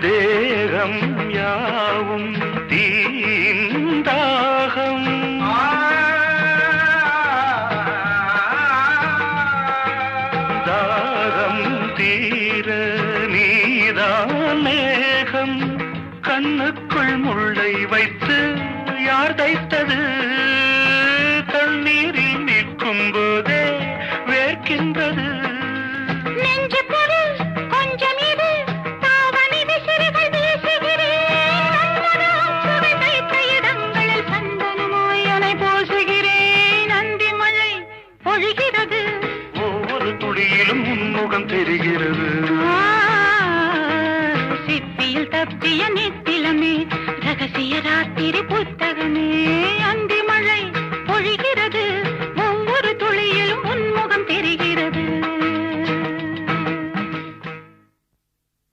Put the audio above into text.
தேகம் யாவும் தீந்தாகம் தாகம் தீர நீதானேகம். கண்ணுக்குள் முள்ளை வைத்து யார் தைத்தது? தண்ணீரில் நிற்கும் போதே வேர்க்கின்றது. துளியிலும் உன்முகம் தெரிகிறது. சிப்பியில் தப்பிய நித்திலமே ரகசிய ராத்திரி புத்தகமே.